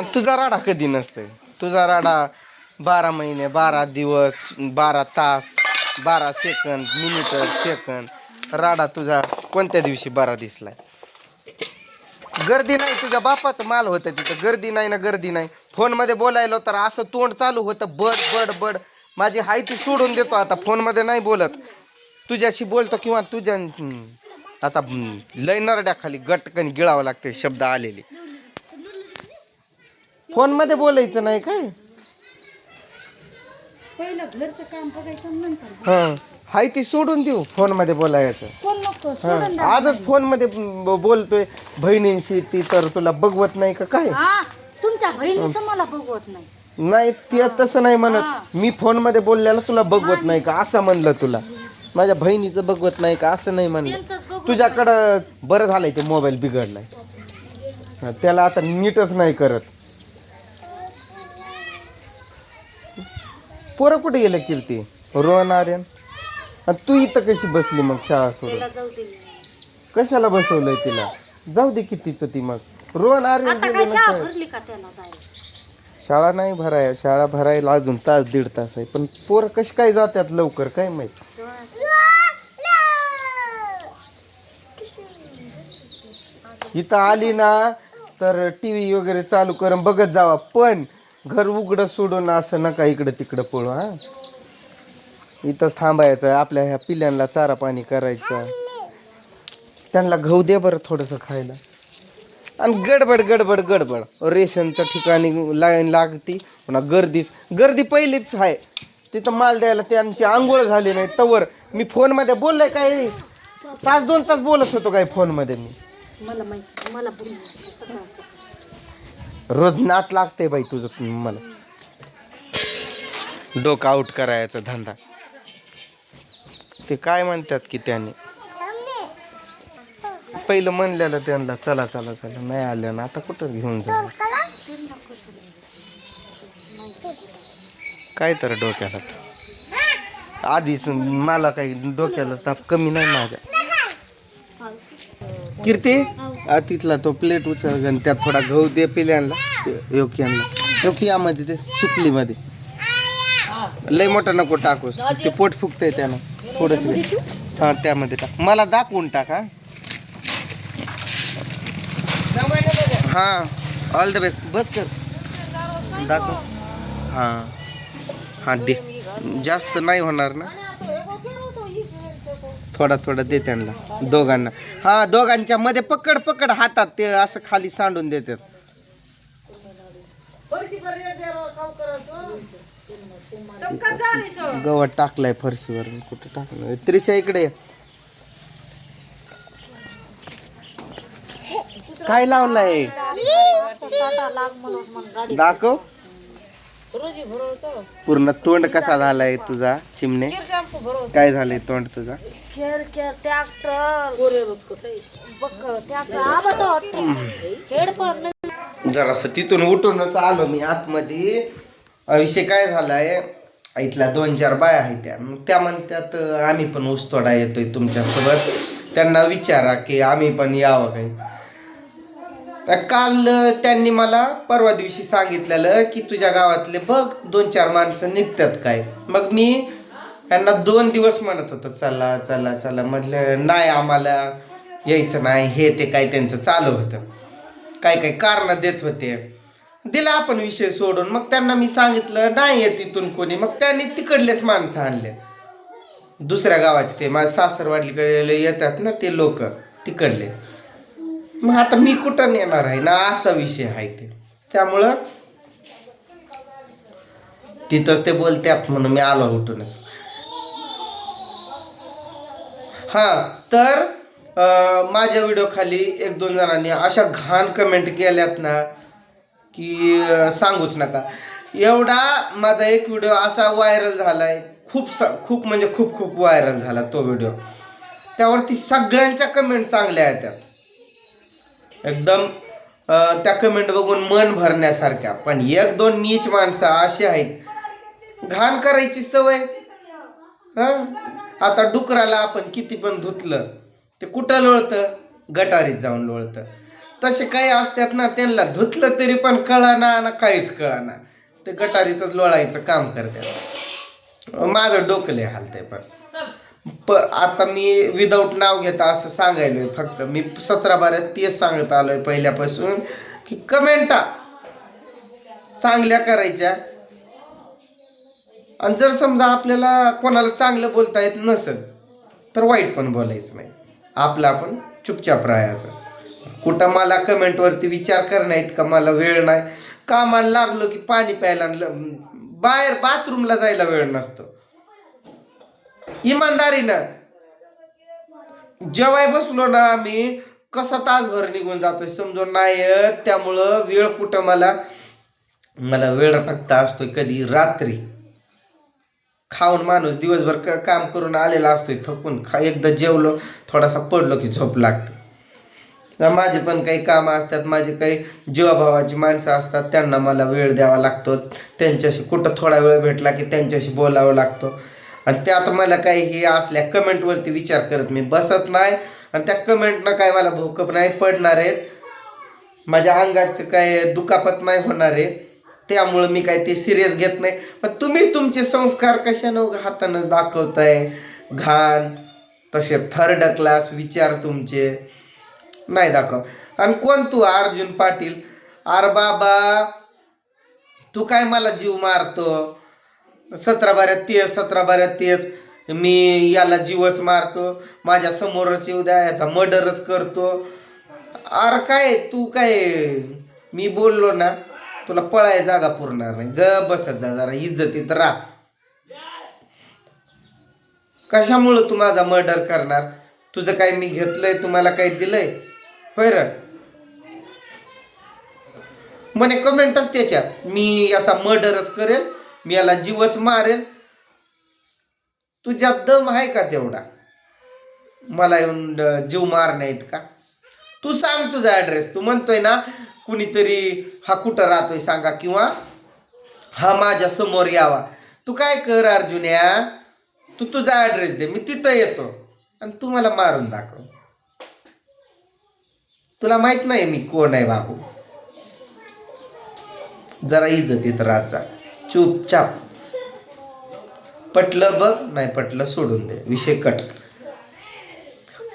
आणि तुझा राडा कधी नसतं तुझा राडा बारा महिने बारा दिवस बारा तास बारा सेकंद मिनिट सेकंद. राडा तुझा कोणत्या दिवशी बारा दिसलाय? गर्दी नाही तुझ्या बापाचं माल होतं तिथं. गर्दी नाही ना गर्दी नाही. फोनमध्ये बोलायलो तर असं तोंड चालू होतं. बड बड बड. माझी हाय ती सोडून देतो आता. फोनमध्ये नाही बोलत. तुझ्याशी बोलतो किंवा तुझ्या आता लय नरड्याखाली गटकन गिळावं लागते शब्द आलेले. फोनमध्ये बोलायचं नाही काय? पहिलं घरचं काम बघायचं आणि नंतर हा. हाय ती सोडून देऊ फोनमध्ये बोलायचं. कोण नको? हा, सोडून द्या. आजच फोनमध्ये ब- बोलतोय. बहिणींशी ती तर तुला बघवत नाही का काय? हा तुमच्या बहिणीचं मला बघवत नाही. नाही ते तसं नाही म्हणत. मी फोनमध्ये बोलल्याला तुला बघवत नाही का? असं म्हणलं तुला. माझ्या बहिणीचं बघवत नाही का? असं नाही म्हणलं. त्यांचंच बघू तुझ्याकडं बरं झालंय ते मोबाईल बिघडलाय. हा, त्याला आता नीटच नाही करत. पोरं कुठे गेलं कीर्ती रोहन आर्यन? आणि तू इथं कशी बसली मग शाळा सोडून? तिला जाऊ दे. कशाला बसवलंय तिला? जाऊ दे कितीच ती मग. रोहन आर्यन आता गेले काय ना शाळा शाळेत. भरली का त्याला जायला? शाळा नाही भराय शाळा भरायला अजून तास दीड तास आहे. पण पोरं कशी काय जातात लवकर काय माहीत? इथं आली ना तर टी व्ही वगैरे चालू करून बघत जावा. पण घर उघडं सोडून असं नका इकडं तिकडं पळू हा. इथंच थांबायचं आपल्या ह्या पिल्यांना चारा पाणी करायचं. त्यांना गहू दे बरं थोडंसं खायला. आणि गडबड गडबड गडबड. रेशनच्या ठिकाणी लाईन लागती पुन्हा गर्दीच. गर्दी पहिलीच आहे. तिथं माल द्यायला त्यांची आंघोळ झाली नाही. तवर मी फोनमध्ये बोललोय काय? तास दोन तास बोलत होतो काय फोनमध्ये मी? मला माहिती मला रोज नाट लागते बाई तुझं मला. डोकं आउट करायचा धंदा. ते काय म्हणतात की त्याने? पहिलं म्हणलेलं त्यांना चला चला चला नाही आलं ना आता कुठं घेऊन जा काय तर डोक्याला आधीच मला काही डोक्याला ताप कमी नाही माझ्या. कीर्ती? आ, तिथला तो प्लेट उचल आणि त्यात थोडा गहू दे पिल्यांना ते योग्यांना योग्यामध्ये ते सुकलीमध्ये लय मोठा नको टाकूस. ते पोट फुगतंय त्यानं. थोडस हा त्यामध्ये टाक. मला दाखवून टाक हा. हा ऑल द बेस्ट बस कर. दाखव. हा. हा दे. जास्त नाही होणार ना. थोडा थोडा दे त्यांना दोघांना. हा दोघांच्या मध्ये पकड पकड हातात ते असं खाली सांडून देतात. गवत टाकलाय फरशीवर कुठे टाकलं? त्रिशा इकडे. काय लावलाय? दाखव. रोजी भरवतो. पूर्ण तोंड कसा झालाय तुझा चिमणे? काय झालंय तोंड तुझा? ट्रॅक्टर. ट्रॅक्टर. पण जरासं तिथून उठूनच आलो मी आतमध्ये. विषय काय झालाय? इथल्या दोन चार बाया आहेत त्या. मग त्या म्हणतात आम्ही पण ऊसतोडा येतोय तुमच्यासोबत. त्यांना विचारा की आम्ही पण यावं काही. काल त्यांनी मला परवा दिवशी सांगितलेलं की तुझ्या गावातले बघ दोन चार माणसं निघतात काय. मग मी त्यांना दोन दिवस म्हणत होतो चला चला चला म्हटलं नाही आम्हाला यायचं नाही हे ते काय त्यांचं चालू होतं. काय काय कारणं देत होते. दिला आपण विषय सोडून. मग त्यांना मी सांगितलं नाही येत इथून कोणी. मग त्यांनी तिकडलेच माणसं आणले. दुसऱ्या गावाचे ते माझ्या सासरवाडीकडे येतात ना ते लोक तिकडले. मग आता मी कुठं नेणार आहे ना? असा विषय आहे ते. त्यामुळं तिथंच ते बोलतात म्हणून मी आलो उठूनच. हा तर माझ्या व्हिडिओ खाली एक दोन जणांनी अशा घाण कमेंट केल्यात ना की सांगूच नका. एवढा माझा एक व्हिडिओ असा व्हायरल झालाय खूप सा खूप म्हणजे खूप खूप व्हायरल झाला तो व्हिडिओ त्यावरती सगळ्यांच्या कमेंट चांगल्या आहेत त्यात एकदम त्या कमेंट बघून मन भरण्यासारख्या. पण एक दोन नीच माणसं अशी आहेत. घाण करायची सवय. हां? आता डुकराला आपण किती पण धुतलं ते कुठं लोळतं? गटारीत जाऊन लोळतं. तसे काही असतात ना त्यांना धुतलं तरी पण कळाना ना काहीच कळाना. ते गटारीतच लोळायचं काम करतात. माझं डोकले हालतंय पण. प आता मी विदाऊट नाव घेता असं सांगायलोय फक्त. मी सतरा बाऱ्यात तेच सांगत आलोय पहिल्यापासून की कमेंटा चांगल्या करायच्या. आणि जर समजा आपल्याला कोणाला चांगलं बोलता येत नसेल तर वाईट पण बोलायचं नाही. आपलं आपण चुपचाप राहायचं. कुठं मला कमेंटवरती विचार करणार का मला वेळ नाही. कामाला लागलो की पाणी प्यायला ल- बाहेर बाथरूमला जायला वेळ नसतो. इमानदारीनं. जेवाय बसलो ना आम्ही कसा तासभर निघून जातोय समजून नाही त्यामुळं वेळ कुठं मला मला वेळ फक्त असतोय कधी रात्री. खाऊन माणूस दिवसभर काम करून आलेला असतोय थकून खा एकदा जेवलो थोडासा पडलो की झोप लागते. माझे पण काही कामं असतात माझे काही जीवाभावाची माणसं असतात त्यांना मला वेळ द्यावा लागतो. त्यांच्याशी कुठं थोडा वेळ भेटला की त्यांच्याशी बोलावं लागतो. आणि त्यात मला काही हे असल्या कमेंटवरती विचार करत मी बसत नाही. आणि त्या कमेंटनं काय मला भूकप नाही पडणार आहेत माझ्या अंगाचं काय दुखापत नाही होणार आहे. त्यामुळं मी काय ते सिरियस घेत नाही. पण तुम्हीच तुमचे संस्कार कशानं हातानं दाखवताय? घाण तसे थर्ड क्लास विचार तुमचे. नाही दाखव. आणि कोण तू? अर्जुन पाटील. अरे बाबा तू काय मला जीव मारतो? सतरा बाऱ्यात तेच सतरा बाऱ्यात तेच. मी याला जीवच मारतो माझ्या समोरच येऊ द्या याचा मर्डरच करतो. अरे काय तू काय मी बोललो ना तुला पळाय जागा पुरणार नाही. ग बसत जा जरा इज्जतीत राह. कशामुळं तू माझा मर्डर करणार? तुझं काय मी घेतलंय तुम्हाला काही दिलंय? होय र. म्हणे कमेंटच त्याच्या मी याचा मर्डरच करेल मी याला जीवच मारेन. तुझ्यात दम आहे का तेवढा? मला येऊन जीव मारण्यात का? तू सांग तुझा ॲड्रेस तू म्हणतोय ना कुणीतरी हा कुठं राहतोय सांगा किंवा हा माझ्यासमोर यावा. तू काय कर अर्जुन्या? तू तुझा ॲड्रेस दे. मी तिथं येतो. आणि तू मला मारून दाखव. तुला माहीत नाही मी कोण आहे बाबू. जरा इज्जतीत राहत जा. चुपचाप. पटलं बघ नाही पटलं सोडून दे. विषय कट.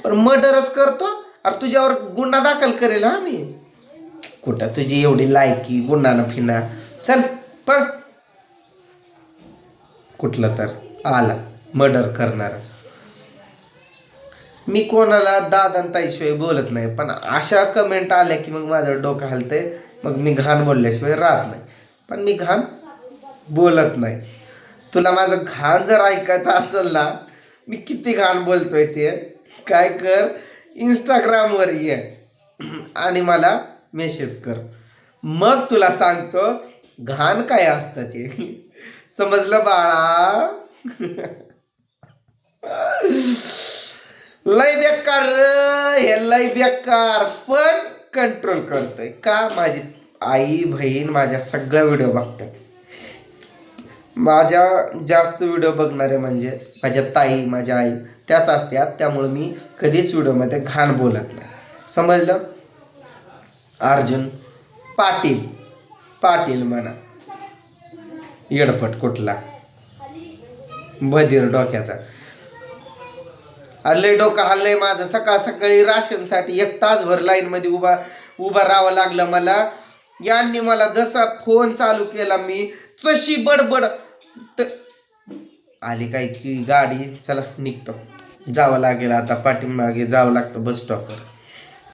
पण मर्डरच करतो. अरे तुझ्यावर गुन्हा दाखल करेल हा मी. कुठं तुझी एवढी लायकी गुन्हा न फिना. चल पण कुठलं तर आला. मर्डर करणार. मी कोणाला दादा ताईशिवाय बोलत नाही पण अशा कमेंट आल्या की मग माझं डोकं हलतंय. मग मी घाण बोलल्याशिवाय राहत नाही. पण मी घाण बोलत नाही. तुला माझं घाण जर ऐकायचं असेल ना मी किती घाण बोलतोय ते. काय कर इंस्टाग्रामवर ये आणि मला मेसेज कर. मग तुला सांगतो घाण काय असतं ते. समजलं बाळा? लय बेकार र, हे लय बेकार. पण कंट्रोल करतोय. का? माझी आई बहीण माझ्या सगळ्या व्हिडिओ बघतात. माझ्या जास्त व्हिडिओ बघणारे म्हणजे माझ्या ताई माझ्या आई त्याच असतात त्यामुळे मी कधीच व्हिडिओमध्ये घाण बोलत नाही. समजलं? अर्जुन पाटील पाटील म्हणा. येडपट कुठला? बधीर डोक्याचा. अल्ले डोकं हल्लंय माझं. सकाळ सकाळी राशनसाठी एक तासभर लाईनमध्ये उभा उभा राहावं लागलं मला. यांनी मला जसा फोन चालू केला मी तशी बडबड. तर आली काय की गाडी चला निघतो. जावं लागेल आता पाठीमागे जावं लागतं बस स्टॉपवर